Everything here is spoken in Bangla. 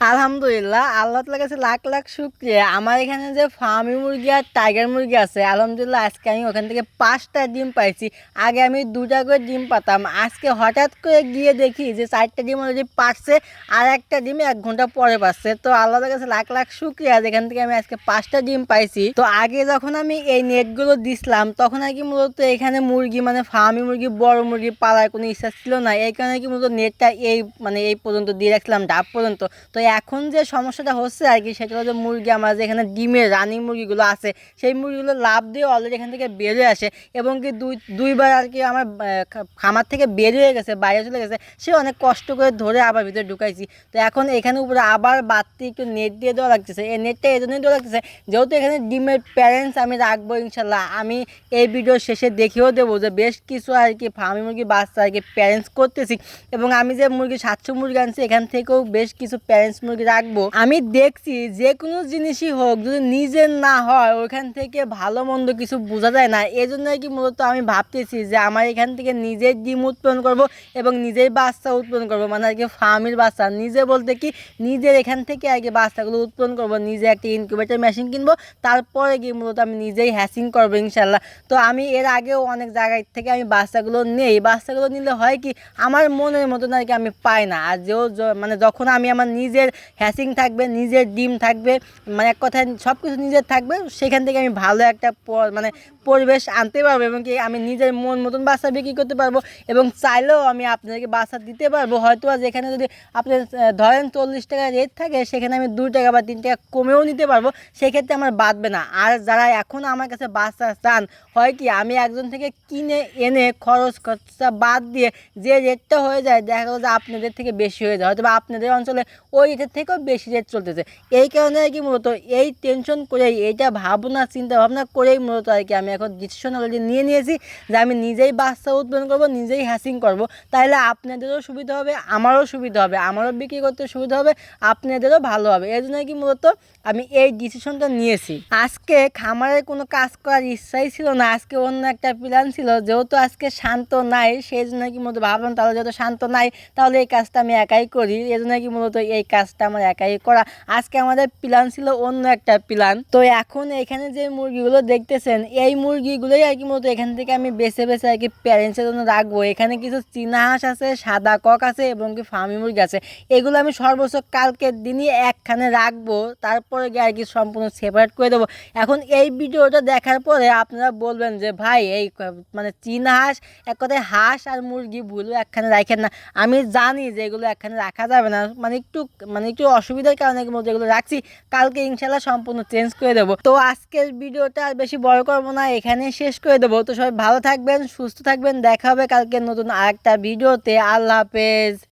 আলহামদুলিল্লাহ, আল্লাহ তালার কাছে লাখ লাখ শুক্রিয়া। আমার এখানে যে ফার্মি মুরগি আর টাইগার মুরগি আছে, আলহামদুলিল্লাহ, আজকে আমি ওখান থেকে পাঁচটা ডিম পাইছি। আগে আমি দুটা করে ডিম পাতাম। আজকে হঠাৎ করে গিয়ে দেখি যে চারটা ডিম অলরেডি পারছে আর একটা ডিম এক ঘণ্টা পরে পাচ্ছে তো আল্লাহর কাছে লাখ লাখ শুক্রিয়া যেখান থেকে আমি আজকে পাঁচটা ডিম পাইছি। তো আগে যখন আমি এই নেটগুলো দিছিলাম, তখন আর কি মূলত এখানে মুরগি মানে ফার্মি মুরগি, বড় মুরগি পালার কোনো ইচ্ছা ছিল না। এই কারণে কি মূলত নেটটা এই মানে এই পর্যন্ত দিয়ে রাখছিলাম, ডাব পর্যন্ত। তো এখন যে সমস্যাটা হচ্ছে আর কি, সেটা হচ্ছে মুরগি আমার যেখানে ডিমের, রানিং মুরগিগুলো আছে, সেই মুরগিগুলো লাভ দিয়ে অলরেডি এখান থেকে বেরিয়ে আসে এবং কি দুই, দুইবার আর কি আমার খামার থেকে বের হয়ে গেছে, বাইরে চলে গেছে, সে অনেক কষ্ট করে ধরে আবার ভিতরে ঢুকাইছি। তো এখন এখানে উপরে আবার বাড়তি একটু নেট দিয়ে দেওয়া লাগতেছে। এই নেটটা এই জন্যই দেওয়া লাগতেছে, যেহেতু এখানে ডিমের প্যারেন্টস আমি রাখব ইনশাল্লাহ, আমি এই ভিডিও শেষে দেখিয়েও দেবো যে বেশ কিছু আর কি ফার্মি মুরগি বাচ্চা আর কি প্যারেন্টস করতেছি এবং আমি যে মুরগি, সাতশো মুরগি আনছি, এখান থেকেও বেশ কিছু প্যারেন্টস মুরগি রাখব। আমি দেখছি যে কোনো জিনিসই হোক, যদি নিজের না হয় ওইখান থেকে ভালো মন্দ কিছু বোঝা যায় না। এই জন্য কি মূলত আমি ভাবতেছি যে আমার এখান থেকে নিজের ডিম উৎপাদন করব এবং নিজেই বাচ্চা উৎপাদন করব। মানে আর কি ফার্মের বাচ্চা। নিজে বলতে কি নিজের এখান থেকে আর কি বাচ্চাগুলো উৎপাদন করব, নিজে একটা ইনকিউবেটর মেশিন কিনবো, তারপরে গিয়ে মূলত আমি নিজেই হ্যাসিং করব ইনশাল্লাহ তো আমি এর আগেও অনেক জায়গায় থেকে আমি বাচ্চাগুলো নেই। বাচ্চাগুলো নিলে হয় কি, আমার মনের মতন আর কি আমি পাই না। আর যেও মানে যখন আমি আমার নিজের হ্যাসিং থাকবে, নিজের ডিম থাকবে মানে এক কথায় সব কিছু নিজের থাকবে, সেখান থেকে আমি ভালো একটা মানে পরিবেশ আনতে পারব এবং কি আমি নিজের মন মতন বাচ্চা বিক্রি করতে পারব এবং চাইলেও আমি আপনাদেরকে বাচ্চা দিতে পারব। হয়তো আর যেখানে যদি আপনি ধরেন চল্লিশ টাকা রেট থাকে, সেখানে আমি দু টাকা বা তিন টাকা কমেও নিতে পারব, সেক্ষেত্রে আমার বাঁধবে না। আর যারা এখন আমার কাছে বাচ্চা চান, হয় কি আমি একজন থেকে কিনে এনে খরচ খরচা বাদ দিয়ে যে রেটটা হয়ে যায়, দেখা গেলো যে আপনাদের থেকে বেশি হয়ে যায়। হয়তো বা আপনাদের অঞ্চলে ওই রেটের থেকেও বেশি রেট চলতেছে। এই কারণে আর কি মূলত এই টেনশন করেই, এইটা ভাবনা চিন্তা ভাবনা করেই মূলত আর কি আমি এখন ডিসিশন অলরেডি নিয়ে নিয়েছি যে আমি নিজেই বাচ্চা উৎপাদন করব, নিজেই হ্যাসিং করব। তাহলে আপনাদেরও সুবিধা হবে, আমারও সুবিধা হবে, আমারও বিক্রি করতে সুবিধা হবে, আপনাদেরও ভালো হবে। এই জন্য কি মূলত আমি এই ডিসিশনটা নিয়েছি। আজকে খামারের কোনো কাজ করার ইচ্ছাই ছিল না, আজকে অন্য একটা প্ল্যান ছিল। যেহেতু আজকে শান্ত নাই, সেই জন্য কি মূলত ভাবলাম তাহলে যেহেতু শান্ত নাই, তাহলে এই কাজটা আমি একাই করি। এই জন্য কি মূলত এই কাজটা আমার একাই করা। আজকে আমাদের প্ল্যান ছিল অন্য একটা প্ল্যান। তো এখন এখানে যে মুরগিগুলো দেখতেছেন, এই মুরগিগুলোই আর কি মূলত এখান থেকে আমি বেছে বেছে আর কি প্যারেন্টসের জন্য রাখব। এখানে কিছু চীনা হাঁস আছে, সাদা কক আছে এবং কি ফার্মি মুরগি আছে। এগুলো আমি সর্বোচ্চ কালকের দিনই একখানে রাখব, তারপরে গিয়ে আর কি সম্পূর্ণ সেপারেট করে দেবো। এখন এই ভিডিওটা দেখার পরে আপনারা বলবেন যে, ভাই, এই মানে চীন হাঁস, এক কথায় হাঁস আর মুরগি ভুলও একখানে রাখেন না। আমি জানি যে এগুলো একখানে রাখা যাবে না। মানে একটু মানে একটু অসুবিধার কারণে মধ্যে এগুলো রাখছি, কালকে ইনশাল্লাহ সম্পূর্ণ চেঞ্জ করে দেবো। তো আজকের ভিডিওটা আর বেশি বড় করব না এখানে শেষ করে দেবো। তো সবাই ভালো থাকবেন, সুস্থ থাকবেন, দেখা হবে কালকে নতুন আরেকটা ভিডিওতে। আল্লাহ হাফেজ।